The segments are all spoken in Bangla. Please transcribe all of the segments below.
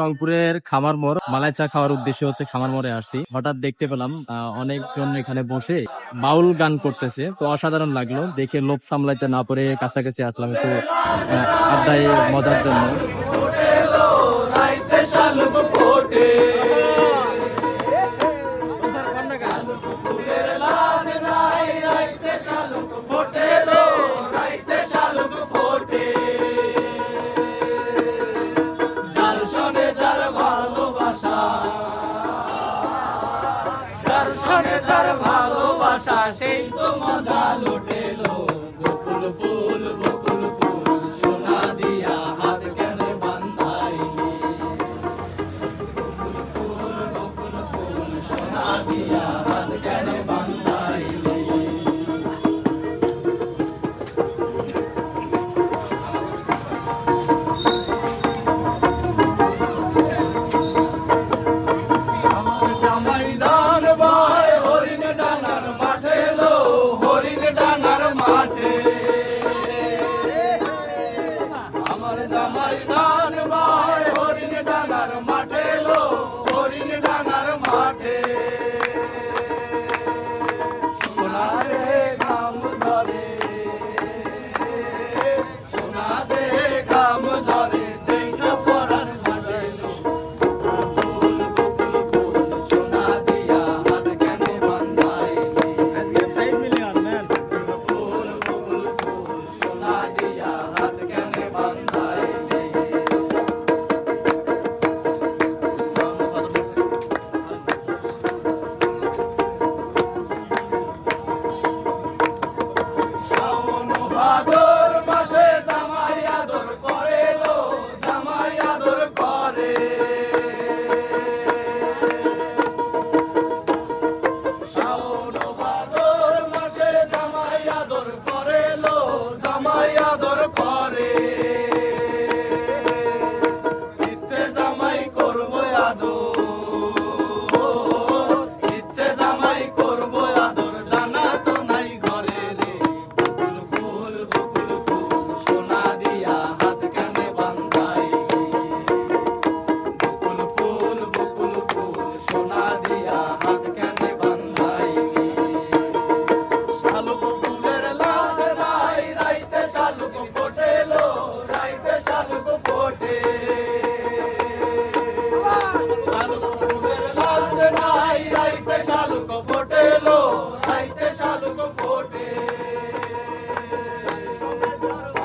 রংপুরের খামার মোড়। মালাই চা খাওয়ার উদ্দেশ্যে হচ্ছে খামার মোড়ে আসছি। হঠাৎ দেখতে পেলাম অনেকজন এখানে বসে বাউল গান করতেছে। তো অসাধারণ লাগল। দেখে লোভ সামলাইতে না পড়ে কাছাকাছি আসলাম একটু আড্ডায় মজার জন্য। দর্শনে তার ভালোবাসা, সেই তো মজা লুটেলো বকুল ফুল বকুল ফুল, সোনা দিয়া হাত কেন বান্ধাই বকুল ফুল বকুল ফুল, সোনা দিয়া হাত কেন Salvador.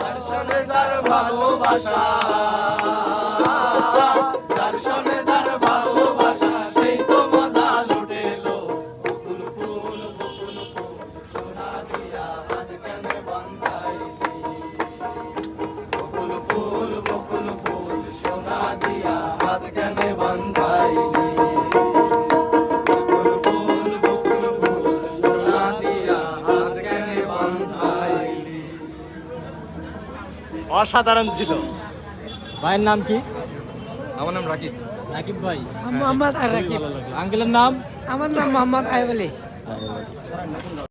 দর্শনে যার ভালোবাসা। দর্শনে অসাধারণ ছিল। ভাইয়ের নাম কি? আমার নাম রাকিব। রাকিব ভাই। মোহাম্মদ আর রাকিব। আঙ্কেলের নাম? আমার নাম মোহাম্মদ আয়ব আলী।